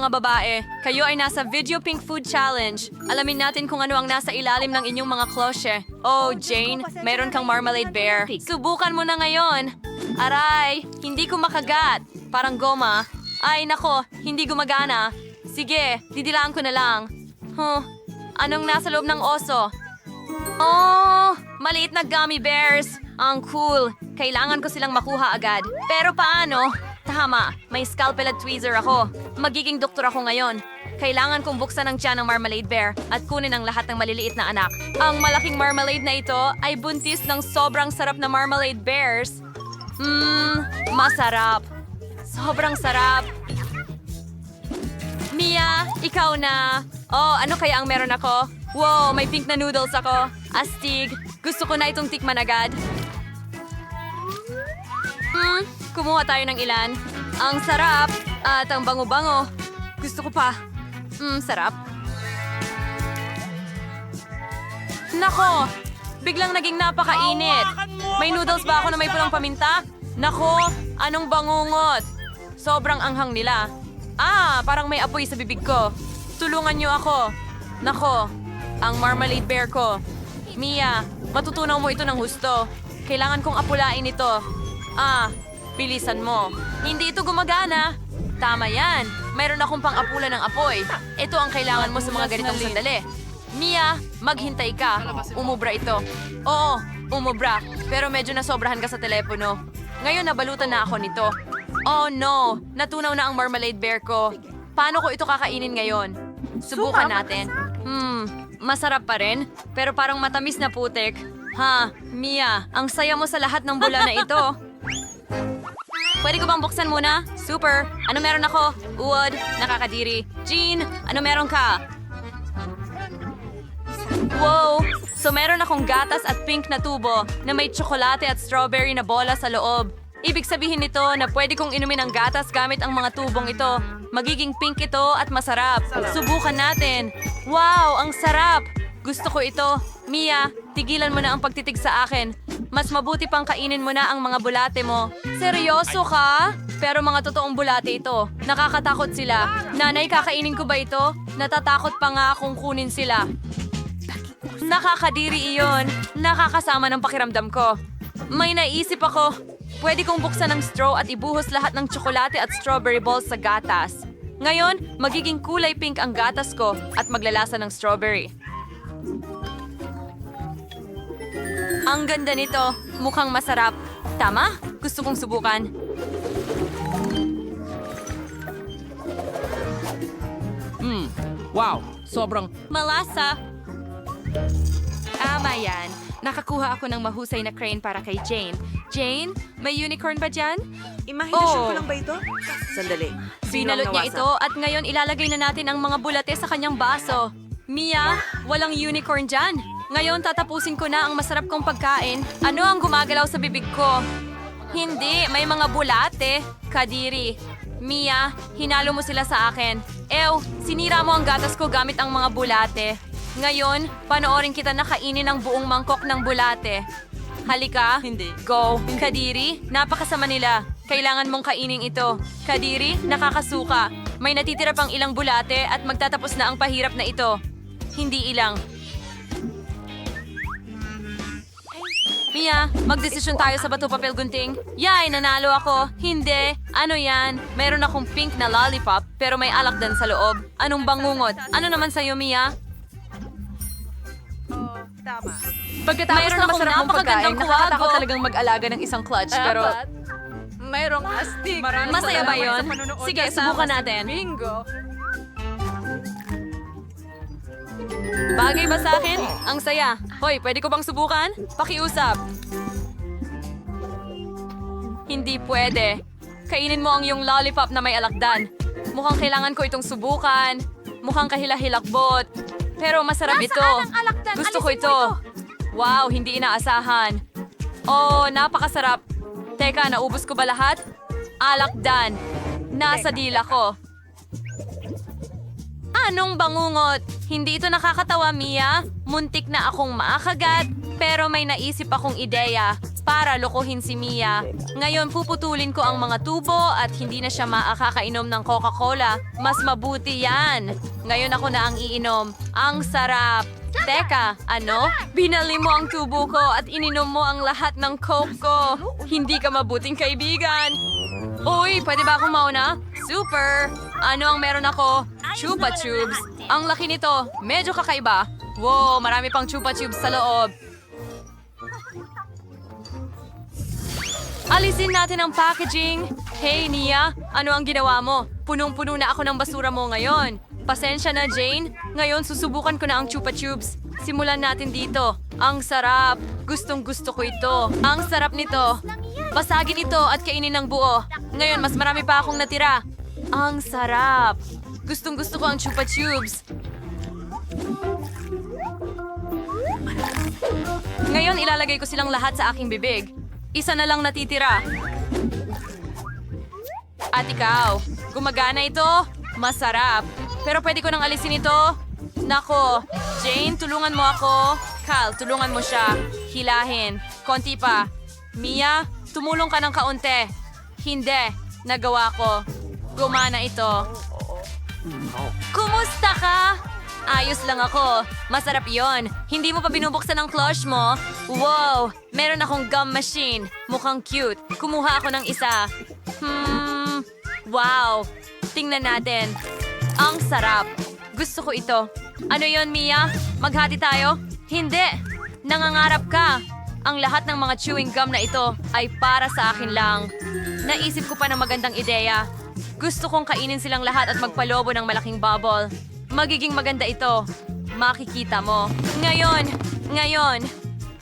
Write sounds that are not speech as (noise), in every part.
mga babae. Kayo ay nasa Video Pink Food Challenge. Alamin natin kung ano ang nasa ilalim ng inyong mga klosye. Oh, Jane, meron kang marmalade bear. Subukan mo na ngayon. Aray, hindi ko makagat. Parang goma. Ay, nako, hindi gumagana. Sige, didilaan ko na lang. Huh, anong nasa loob ng oso? Oh, maliit na gummy bears. Ang cool. Kailangan ko silang makuha agad. Pero paano? Tama, may scalpel at tweezer ako. Magiging doktor ako ngayon. Kailangan kong buksan ang tiyan ng marmalade bear at kunin ang lahat ng maliliit na anak. Ang malaking marmalade na ito ay buntis ng sobrang sarap na marmalade bears. Mmm, masarap. Sobrang sarap. Mia, ikaw na. Oh, ano kaya ang meron ako? Wow, may pink na noodles ako. Astig. Gusto ko na itong tikman agad. Hmm, kumuha tayo ng ilan. Ang sarap at ang bango-bango. Gusto ko pa. Hmm, sarap. Nako, biglang naging napakainit. May noodles ba ako na may pulang paminta? Nako, anong bangungot? Sobrang anghang nila. Ah, parang may apoy sa bibig ko. Tulungan niyo ako. Nako, ang marmalade bear ko. Mia, matutunaw mo ito ng husto. Kailangan kong apulain ito. Ah, bilisan mo. Hindi ito gumagana. Tama yan. Mayroon akong pang-apula ng apoy. Ito ang kailangan mo sa mga ganitong sandali. Mia, maghintay ka. Umubra ito. Oo, umubra. Pero medyo nasobrahan ka sa telepono. Ngayon nabalutan na ako nito. Oh no, natunaw na ang marmalade bear ko. Paano ko ito kakainin ngayon? Subukan natin. Hmm, masarap pa rin, pero parang matamis na putik. Ha, Mia, ang saya mo sa lahat ng bula na ito. (laughs) Pwede ko bang buksan muna? Super! Ano meron ako? Uod, nakakadiri. Jean, ano meron ka? Wow! So meron akong gatas at pink na tubo na may tsokolate at strawberry na bola sa loob. Ibig sabihin nito na pwede kong inumin ang gatas gamit ang mga tubong ito. Magiging pink ito at masarap. Subukan natin. Wow, ang sarap! Gusto ko ito. Mia, tigilan mo na ang pagtitig sa akin. Mas mabuti pang kainin mo na ang mga bulate mo. Seryoso ka? Pero mga totoong bulate ito. Nakakatakot sila. Nanay, kakainin ko ba ito? Natatakot pa nga akong kunin sila. Nakakadiri iyon. Nakakasama ng pakiramdam ko. May naisip ako. Pwede kong buksan ng straw at ibuhos lahat ng tsokolate at strawberry balls sa gatas. Ngayon, magiging kulay pink ang gatas ko at maglalasa ng strawberry. Ang ganda nito. Mukhang masarap. Tama? Gusto kong subukan. Hmm, wow, sobrang Malasa. Tama yan. Nakakuha ako ng mahusay na crane para kay Jane. Jane, may unicorn ba dyan? Imahinasyon Oh. ko lang ba ito? Sandali. Binalot niya ito at ngayon ilalagay na natin ang mga bulate sa kanyang baso. Mia, walang unicorn dyan. Ngayon tatapusin ko na ang masarap kong pagkain. Ano ang gumagalaw sa bibig ko? Hindi, may mga bulate. Kadiri. Mia, hinalo mo sila sa akin. Ew, sinira mo ang gatas ko gamit ang mga bulate. Ngayon, panoorin kita na kainin ang buong mangkok ng bulate. Halika. Hindi. Go. Kadiri, napakasama nila. Kailangan mong kainin ito. Kadiri, nakakasuka. May natitira pang ilang bulate at magtatapos na ang pahirap na ito. Hindi ilang. Mia, magdesisyon tayo sa bato papel gunting. Yay, nanalo ako. Hindi. Ano yan? Mayroon akong pink na lollipop pero may alak din sa loob. Anong bangungot? Ano naman sa'yo, Mia? Oh, tama. Pagkatapos Mayroon ng akong masarap mong pagkain, kuwago. talagang mag-alaga ng isang clutch. Pero Mayroong astig. Masaya ba yon? Sige, subukan natin. Bingo. Bagay ba sa akin? Ang saya. Hoy, pwede ko bang subukan? Pakiusap. Hindi pwede. Kainin mo ang iyong lollipop na may alakdan. Mukhang kailangan ko itong subukan. Mukhang kahilahilakbot. Pero masarap ito. Nasaan ang alakdan? Gusto ko Alisin mo ito. Wow, hindi inaasahan. Oh, napakasarap. Teka, naubos ko ba lahat? Alakdan. Nasa dila ko. Anong bangungot? Hindi ito nakakatawa, Mia. Muntik na akong maakagat, pero may naisip akong ideya. para lokohin si Mia. Ngayon puputulin ko ang mga tubo at hindi na siya makakainom ng Coca-Cola. Mas mabuti yan. Ngayon ako na ang iinom. Ang sarap. Teka, ano? Binali mo ang tubo ko at ininom mo ang lahat ng Coke ko. Hindi ka mabuting kaibigan. Uy, pwede ba akong mauna? Super! Ano ang meron ako? Chupa Tubes. Ang laki nito. Medyo kakaiba. Wow, marami pang Chupa Tubes sa loob. Alisin natin ang packaging. Hey, Nia, ano ang ginawa mo? Punong-puno na ako ng basura mo ngayon. Pasensya na, Jane. Ngayon, susubukan ko na ang Chupa Tubes. Simulan natin dito. Ang sarap. Gustong gusto ko ito. Ang sarap nito. Basagin ito at kainin ng buo. Ngayon, mas marami pa akong natira. Ang sarap. Gustong gusto ko ang Chupa Tubes. Ngayon, ilalagay ko silang lahat sa aking bibig. Isa na lang natitira. At ikaw, gumagana ito? Masarap. Pero pwede ko nang alisin ito? Nako, Jane, tulungan mo ako. Cal, tulungan mo siya. Hilahin. Konti pa. Mia, tumulong ka ng kaunti. Hindi. Nagawa ko. Gumana ito. Kumusta ka? Ayos lang ako. Masarap yon. Hindi mo pa binubuksan ang clutch mo? Wow! Meron akong gum machine. Mukhang cute. Kumuha ako ng isa. Hmm... Wow! Tingnan natin. Ang sarap. Gusto ko ito. Ano yon Mia? Maghati tayo? Hindi! Nangangarap ka! Ang lahat ng mga chewing gum na ito ay para sa akin lang. Naisip ko pa ng magandang ideya. Gusto kong kainin silang lahat at magpalobo ng malaking bubble. Magiging maganda ito. Makikita mo. Ngayon! Ngayon!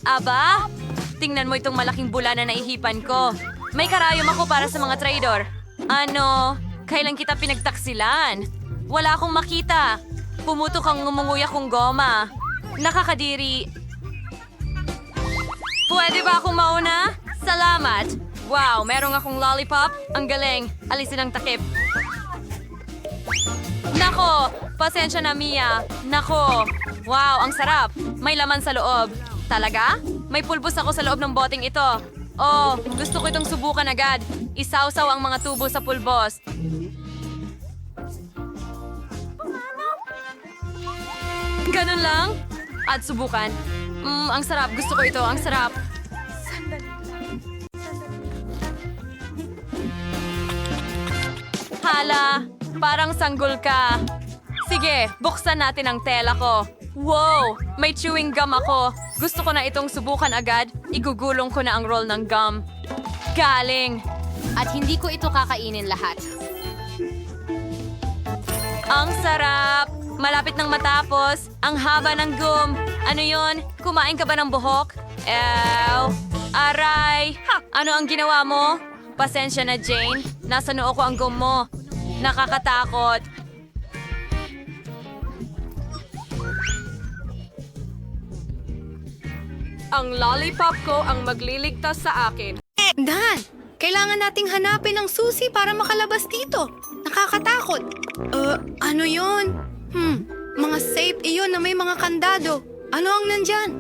Aba? Tingnan mo itong malaking bula na naihipan ko. May karayom ako para sa mga trader. Ano? Kailan kita pinagtaksilan? Wala akong makita. Pumutok ang ngumunguya kong goma. Nakakadiri. Pwede ba akong mauna? Salamat! Wow, merong akong lollipop. Ang galing. Alisin ang takip. Nako! Pasensya na, Mia. Nako! Wow, ang sarap. May laman sa loob. Talaga? May pulbos ako sa loob ng boteng ito. Oh, gusto ko itong subukan agad. Isawsaw ang mga tubo sa pulbos. Ganun lang? At subukan. Mm, ang sarap. Gusto ko ito. Ang sarap. Hala, parang sanggol ka. Sige, buksan natin ang tela ko. Wow, may chewing gum ako. Gusto ko na itong subukan agad. Igugulong ko na ang roll ng gum. Galing. At hindi ko ito kakainin lahat. Ang sarap! Malapit nang matapos. Ang haba ng gum. Ano yon? Kumain ka ba ng buhok? Ew! Aray! Ano ang ginawa mo? Pasensya na, Jane. Nasa noo ko ang gum mo. Nakakatakot. Ang lollipop ko ang magliligtas sa akin. Dan, kailangan nating hanapin ang susi para makalabas dito. Nakakatakot. Uh, ano yun? Hmm, mga safe iyon na may mga kandado. Ano ang nandyan?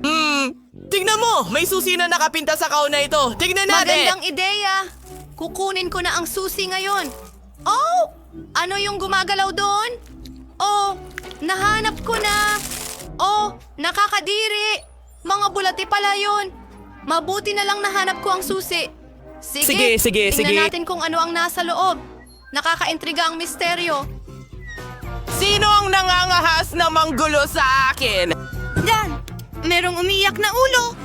Hmm, tignan mo! May susi na nakapinta sa kauna ito. Tignan natin! Magandang ideya. Kukunin ko na ang susi ngayon. Oh! Ano yung gumagalaw doon? Oh, nahanap ko na. Oh, nakakadiri. Mga bulati pala yun. Mabuti na lang nahanap ko ang susi. Sige, Sige, sige, tingnan sige. natin kung ano ang nasa loob. Nakakaintriga ang misteryo. Sino ang nangangahas na manggulo sa akin? Dan, merong umiyak na ulo.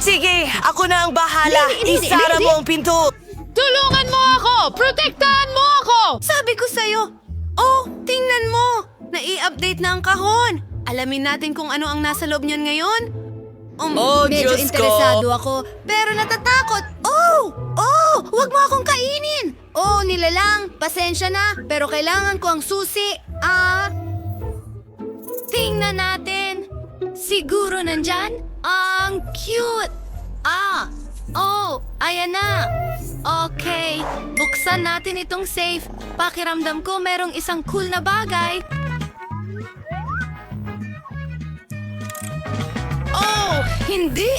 Sige, ako na ang bahala. Isara mo ang pinto. Tulungan mo ako! Protektahan mo ako! Sabi ko sa'yo. Oh, tingnan mo. Nai-update na ang kahon. Alamin natin kung ano ang nasa loob niyon ngayon. Um, Oh, medyo Diyos ko. interesado ako, pero natatakot. Oh! Oh! Huwag mo akong kainin! Oh, nilalang. Pasensya na, pero kailangan ko ang susi. Ah... Tingnan natin. Siguro nandyan? Ang cute! Ah! Oh! Ayan na! Okay, buksan natin itong safe. Pakiramdam ko merong isang cool na bagay. Oh, hindi!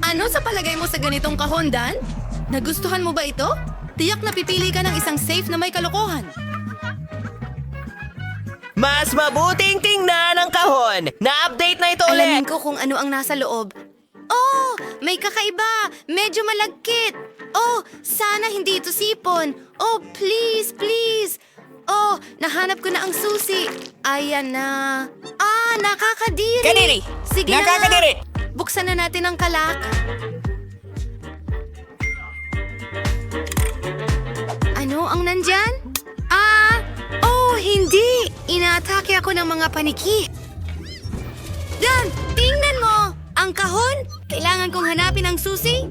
Ano sa palagay mo sa ganitong kahon, Dan? Nagustuhan mo ba ito? Tiyak na pipili ka ng isang safe na may kalokohan. Mas mabuting tingnan ang kahon. Na-update na ito Alamin ulit. ko kung ano ang nasa loob. Oh, may kakaiba. Medyo malagkit. Oh, sana hindi ito sipon. Oh, please, please. Oh, nahanap ko na ang susi. Ayan na. Ah, nakakadiri. Kadiri. Sige Nakakadiri. na. Buksan na natin ang kalak. Ano ang nandyan? Ah, oh, hindi. Inaatake ako ng mga paniki. Dan, tingnan mo! Ang kahon! Kailangan kong hanapin ang susi.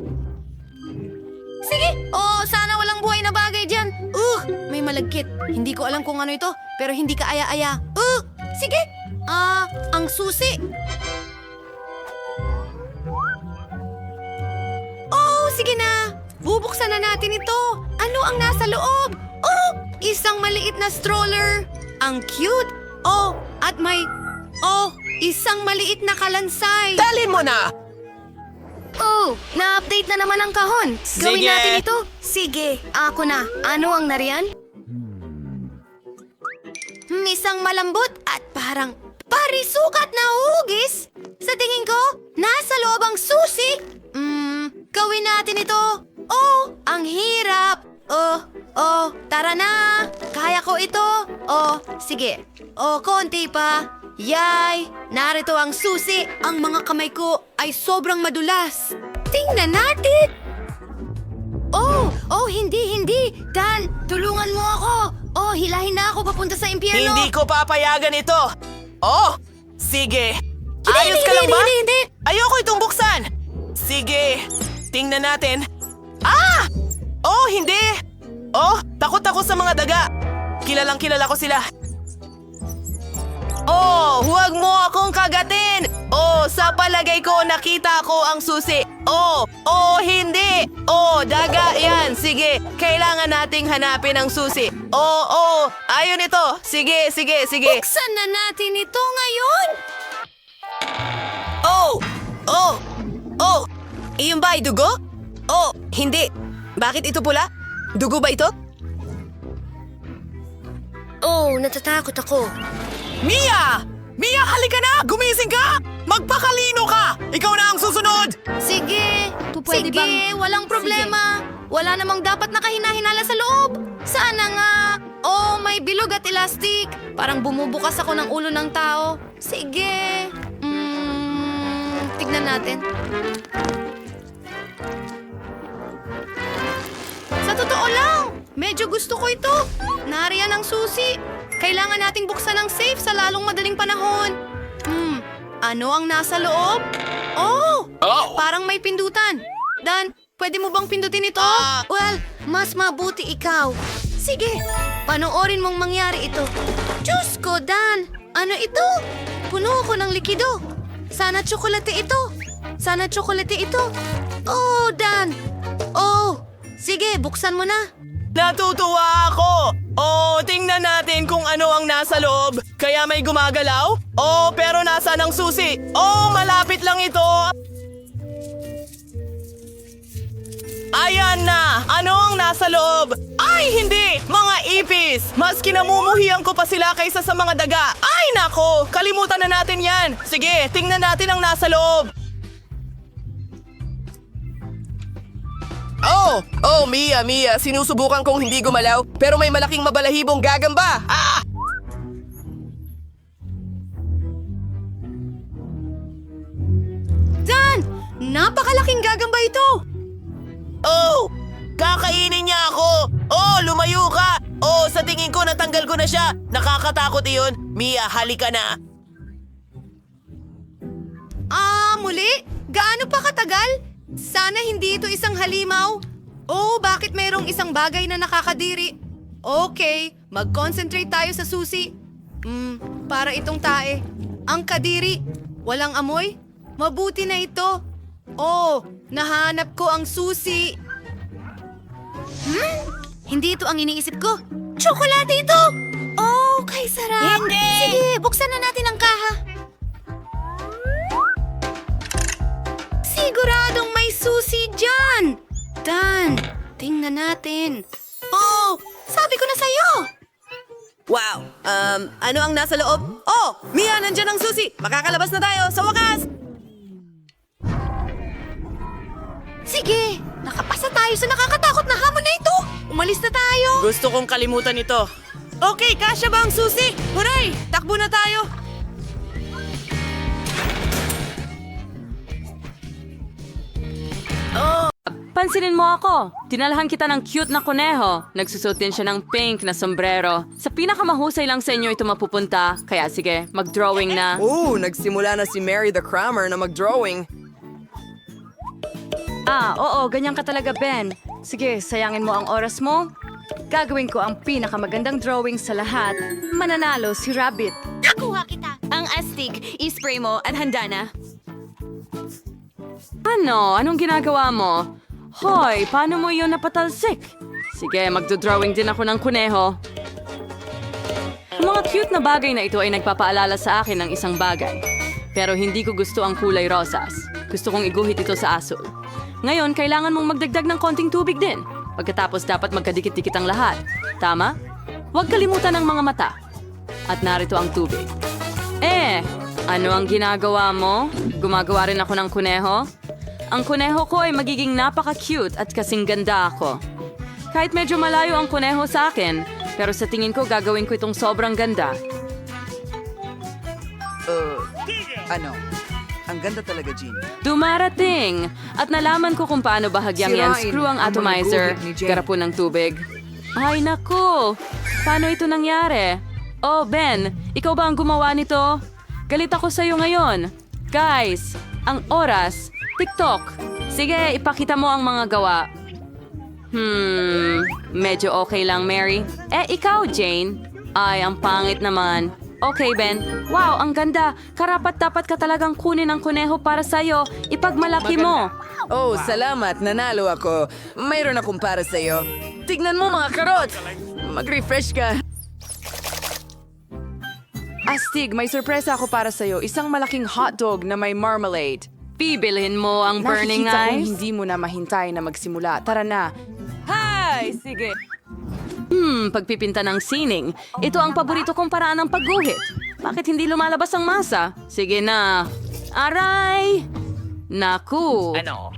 Sige! Oh, sana walang buhay na bagay dyan. Uh, may malagkit. Hindi ko alam kung ano ito, pero hindi ka aya-aya. Uh, sige! Ah, ang susi. Oh, sige na. Bubuksan na natin ito. Ano ang nasa loob? Oh, isang maliit na stroller. Ang cute. Oh, at may... Oh, isang maliit na kalansay. Dalhin mo na. Oh, na-update na naman ang kahon. Gawin Sige. natin ito. Sige, ako na. Ano ang nariyan? Hmm, isang malambot at parang parisukat na hugis. Sa tingin ko, nasa loob ang susi. Hmm, gawin natin ito. Oh, ang hirap. Oh, oh, tara na. Kaya ko ito. Oh, sige. Oh, konti pa. Yay! Narito ang susi. Ang mga kamay ko ay sobrang madulas. Tingnan natin! Oh! Oh, hindi, hindi! Dan, tulungan mo ako! Oh, hilahin na ako papunta sa impyerno! Hindi ko papayagan ito. Oh, sige. Hindi, Ayos hindi, ka lang hindi, ba? hindi, hindi. Ayoko itong buksan. Sige, tingnan natin. Ah! Oh, hindi. Oh, takot ako sa mga daga. Kilalang kilala ko sila. Oh, huwag mo akong kagatin! Oh, sa palagay ko nakita ko ang susi. Oh, oh, hindi! Oh, daga yan. Sige, kailangan nating hanapin ang susi. Oh, oh, ayun ito. Sige, sige, sige. Buksan na natin ito ngayon! Oh! Oh! Oh! Iyon ba ay dugo? Oh, hindi. Bakit ito pula? Dugo ba ito? Oh, natatakot ako. Mia! Mia, halika na! Gumising ka! Magpakalino ka! Ikaw na ang susunod! Sige, pwede sige, bang- walang problema. Wala namang dapat nakahinahinala sa loob. Sana nga. Oh, may bilog at elastic. Parang bumubukas ako ng ulo ng tao. Sige. Mm, tignan natin. Sa totoo lang, medyo gusto ko ito. Nariyan ang susi. Kailangan nating buksan ang safe sa lalong madaling panahon. Hmm, ano ang nasa loob? Oh! Parang may pindutan. Dan, pwede mo bang pindutin ito? Ah. Well, mas mabuti ikaw. Sige, panoorin mong mangyari ito. Diyos ko, Dan! Ano ito? Puno ako ng likido. Sana tsokolate ito. Sana tsokolate ito. Oh, Dan! Oh, sige, buksan mo na. Natutuwa ako! Oh, tingnan natin kung ano ang nasa loob. Kaya may gumagalaw? Oh, pero nasa ang susi? Oh, malapit lang ito. Ayan na! Ano ang nasa loob? Ay, hindi! Mga ipis! Mas kinamumuhian ko pa sila kaysa sa mga daga. Ay, nako! Kalimutan na natin yan. Sige, tingnan natin ang nasa loob. Oh! Oh, Mia, Mia, sinusubukan kong hindi gumalaw, pero may malaking mabalahibong gagamba. Ah! Dan! Napakalaking gagamba ito! Oh! Kakainin niya ako! Oh, lumayo ka! Oh, sa tingin ko natanggal ko na siya. Nakakatakot iyon. Mia, halika na. Ah, muli? Gaano pa katagal? Sana hindi ito isang halimaw. Oh, bakit mayroong isang bagay na nakakadiri? Okay, mag-concentrate tayo sa susi. Hmm, para itong tae. Ang kadiri. Walang amoy? Mabuti na ito. Oh, nahanap ko ang susi. Hmm? Hindi ito ang iniisip ko. Tsokolate ito! Oh, kay sarap. Hindi! Sige, buksan na natin ang kaha. Siguradong may Tingnan natin. Oh, sabi ko na sa'yo. Wow! Um, ano ang nasa loob? Oh! Mia, nandyan ang susi! Makakalabas na tayo sa wakas! Sige, nakapasa tayo sa nakakatakot na hamon na ito. Umalis na tayo. Gusto kong kalimutan ito. Okay, kasya ba ang susi? Huray! Takbo na tayo! Pansinin mo ako. Tinalahan kita ng cute na kuneho. Nagsusot din siya ng pink na sombrero. Sa pinakamahusay lang sa inyo ito mapupunta. Kaya sige, mag-drawing na. Oo, nagsimula na si Mary the Crammer na mag-drawing. Ah, oo, ganyan ka talaga, Ben. Sige, sayangin mo ang oras mo. Gagawin ko ang pinakamagandang drawing sa lahat. Mananalo si Rabbit. Nakuha kita. Ang astig, ispray mo at handa na. Ano? Anong ginagawa mo? Hoy, paano mo yun napatalsik? Sige, magdodrawing din ako ng kuneho. Ang mga cute na bagay na ito ay nagpapaalala sa akin ng isang bagay. Pero hindi ko gusto ang kulay rosas. Gusto kong iguhit ito sa asul. Ngayon, kailangan mong magdagdag ng konting tubig din. Pagkatapos dapat magkadikit-dikit ang lahat. Tama? Huwag kalimutan ang mga mata. At narito ang tubig. Eh, ano ang ginagawa mo? Gumagawa rin ako ng kuneho? Ang kuneho ko ay magiging napaka-cute at kasing ganda ako. Kahit medyo malayo ang kuneho sa akin, pero sa tingin ko gagawin ko itong sobrang ganda. Ano? Ang ganda talaga, Jean. Dumarating! At nalaman ko kung paano bahagyang yan Sirain screw ang ang mga atomizer, guhit ni garapon ng tubig. Ay naku! Paano ito nangyari? Oh, Ben, ikaw ba ang gumawa nito? Galit ako sa'yo ngayon. Guys, ang oras, TikTok. Sige, ipakita mo ang mga gawa. Hmm, medyo okay lang, Mary. Eh, ikaw, Jane? Ay, ang pangit naman. Okay, Ben. Wow, ang ganda. Karapat dapat ka talagang kunin ang kuneho para sa'yo. Ipagmalaki mo. Oh, salamat. Nanalo ako. Mayroon akong para sa'yo. Tignan mo mga karot! Mag-refresh ka. Astig, may sorpresa ako para sa'yo. Isang malaking hotdog na may marmalade. Bibilhin mo ang burning Nakikita kong eyes. hindi mo na mahintay na magsimula. Tara na. Hi! Sige. Hmm, pagpipinta ng sining. Ito ang paborito kong paraan ng pagguhit. Bakit hindi lumalabas ang masa? Sige na. Aray! Naku. Ano?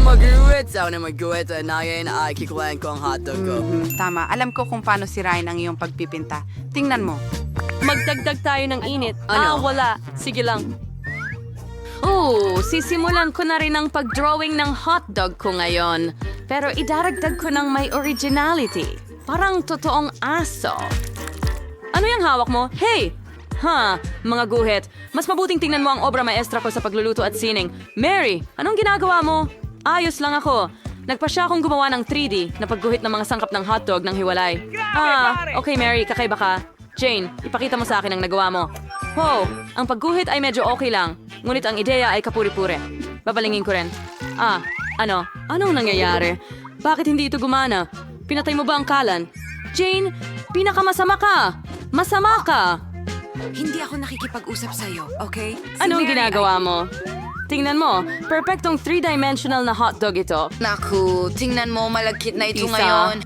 Mag-uwit! Ako na mag-uwit. Nayan ay kikulaan ko ang hotdog ko. Mhm, tama. Alam ko kung paano sirain ang iyong pagpipinta. Tingnan mo. Magdagdag tayo ng init. Ah, Ano? wala. Sige lang. Oh, sisimulan ko na rin ang pag-drawing ng hotdog ko ngayon. Pero idaragdag ko ng may originality. Parang totoong aso. Ano yung hawak mo? Hey! Ha, mga guhit. Mas mabuting tingnan mo ang obra maestra ko sa pagluluto at sining. Mary, anong ginagawa mo? Ayos lang ako. Nagpa siya akong gumawa ng 3D na pagguhit ng mga sangkap ng hotdog ng hiwalay. Ah, okay Mary, kakaiba ka. Jane, ipakita mo sa akin ang nagawa mo. Wow, ang pagguhit ay medyo okay lang. Ngunit ang ideya ay kapuri-pure. Babalingin ko rin. Ah, ano? Anong nangyayari? Bakit hindi ito gumana? Pinatay mo ba ang kalan? Jane, pinakamasama ka! Masama ka! Hindi ako nakikipag-usap sa'yo, okay? Si Anong Mary ginagawa mo? Tingnan mo, perfectong three-dimensional na hotdog ito. Naku, tingnan mo, malagkit na ito Isa. ngayon.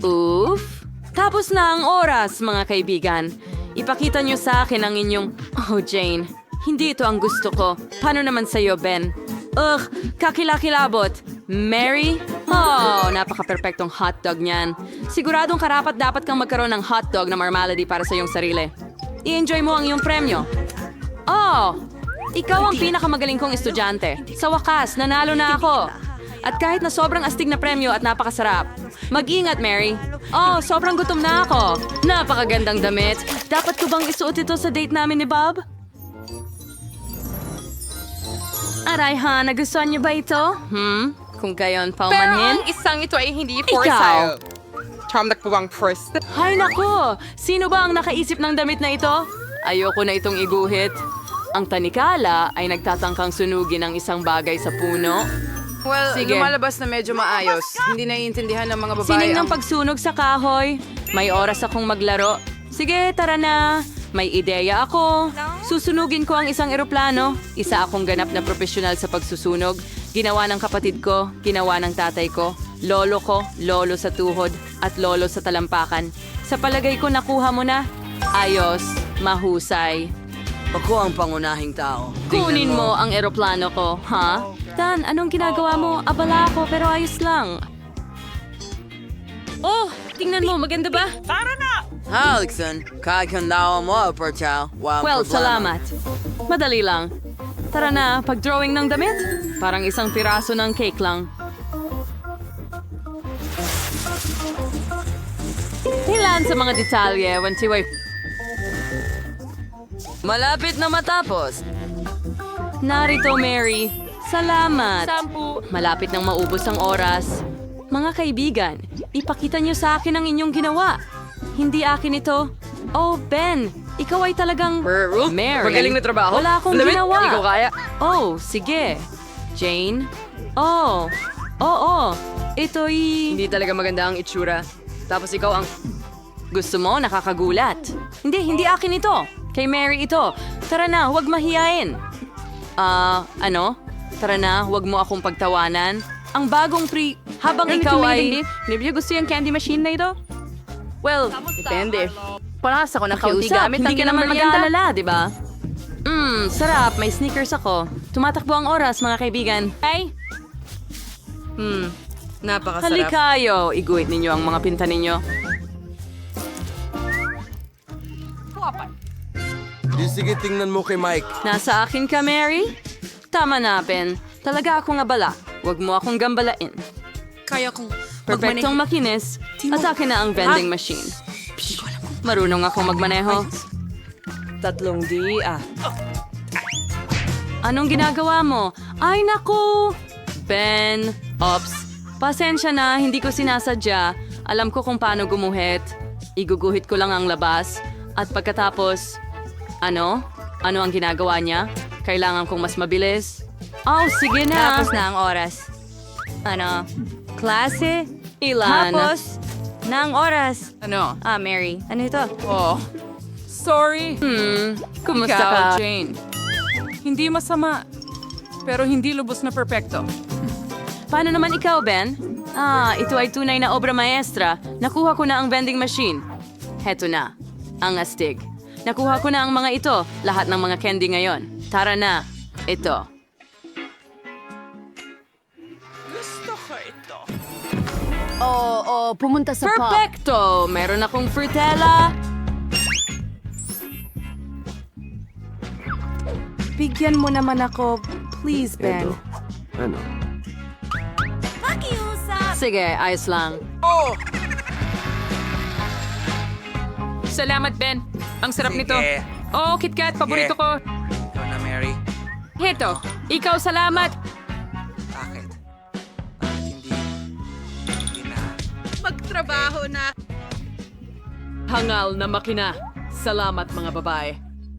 Oof! Tapos na ang oras, mga kaibigan. Ipakita niyo sa akin ang inyong... Oh, Jane. Hindi ito ang gusto ko. Paano naman sa'yo, Ben? Ugh, kakilakilabot. Mary? Oh, napaka-perfectong hotdog niyan. Siguradong karapat dapat kang magkaroon ng hotdog na marmalady para sa iyong sarili. I-enjoy mo ang iyong premyo. Oh, ikaw ang pinakamagaling kong estudyante. Sa wakas, nanalo na ako. At kahit na sobrang astig na premyo at napakasarap. Mag-ingat, Mary. Oh, sobrang gutom na ako. Napakagandang damit. Dapat ko bang isuot ito sa date namin ni Bob? Aray ha, nagustuhan niyo ba ito? Hmm? Kung gayon, paumanhin? isang ito ay hindi for Ikaw. sale. Charmed po bang first? Hay nako! Sino ba ang nakaisip ng damit na ito? Ayoko na itong iguhit. Ang tanikala ay nagtatangkang sunugin ang isang bagay sa puno. Well, Sige. lumalabas na medyo maayos. Hindi naiintindihan ng mga babae Sining ang... ng pagsunog sa kahoy. May oras akong maglaro. Sige, tara na. May ideya ako. Susunugin ko ang isang eroplano. Isa akong ganap na profesional sa pagsusunog. Ginawa ng kapatid ko, ginawa ng tatay ko, lolo ko, lolo sa tuhod, at lolo sa talampakan. Sa palagay ko nakuha mo na. Ayos, mahusay. Ako ang pangunahing tao. Kunin mo ang eroplano ko, ha? Dan, anong ginagawa mo? Abala ako pero ayos lang. Oh, tingnan mo, maganda ba? Alexon, kakandawa mo, Portal. Walang Well, problema. salamat. Madali lang. Tara na, pag-drawing ng damit. Parang isang piraso ng cake lang. Ilan sa mga detalye, wantiway. Malapit na matapos. Narito, Mary. Salamat. Sampu. Malapit nang maubos ang oras. Mga kaibigan, ipakita niyo sa akin ang inyong ginawa. Hindi akin ito. Oh, Ben, ikaw ay talagang... Mary. Magaling na trabaho. Wala akong Lamit, ginawa. ko kaya. Oh, sige. Jane? Oh, oo. Ito'y... Hindi talaga maganda ang itsura. Tapos ikaw ang... Gusto mo? Nakakagulat. Hindi, hindi akin ito. Kay Mary ito. Tara na, huwag mahiyain. Ah, ano? Tara na, huwag mo akong pagtawanan. Ang bagong pre... Habang ikaw ay... Hindi niyo gusto yung candy machine na ito? Well, Depende. Paras ako ng kaunti Pakiusap, gamit hindi ka naman mag-aalala, di ba? Mmm, sarap. May sneakers ako. Tumatakbo ang oras, mga kaibigan. Ay, Hmm, napakasarap. halikayo. Iguhit ninyo ang mga pinta ninyo. Sige tingnan mo kay Mike. Nasa akin ka, Mary? Tama na, Ben. Talaga akong abala. Huwag mo akong gambalain. Kaya kong Perfectong makinis. At akin na ang vending machine. Marunong akong magmaneho. Tatlong di, ah. Anong ginagawa mo? Ay, naku! Ben, ops. Pasensya na, hindi ko sinasadya. Alam ko kung paano gumuhit. Iguguhit ko lang ang labas. At pagkatapos, ano? Ano ang ginagawa niya? Kailangan kong mas mabilis. Oh, sige na. Tapos na ang oras. Ano? Klase? Ilan? Tapos na ang oras. Ano? Ah, Mary. Ano ito? Oh. Sorry. Hmm, kumusta Ikaw, ka? Jane. Hindi masama. Pero hindi lubos na perpekto. Paano naman ikaw, Ben? Ah, ito ay tunay na obra maestra. Nakuha ko na ang vending machine. Heto na, ang astig. Nakuha ko na ang mga ito, lahat ng mga candy ngayon. Tara na, ito. Oo, oh, pumunta sa pub. Perfecto! Meron akong frutella. Bigyan mo naman ako, please, Ben. Ano? Sige, ayos lang. Salamat, Ben. Ang sarap Sige. nito. Oh, KitKat, paborito Sige. ko. Ikaw na, Mary. Heto, ikaw salamat. Bakit? Bakit hindi? Hindi na. Magtrabaho na. Hangal na makina. Salamat mga babae.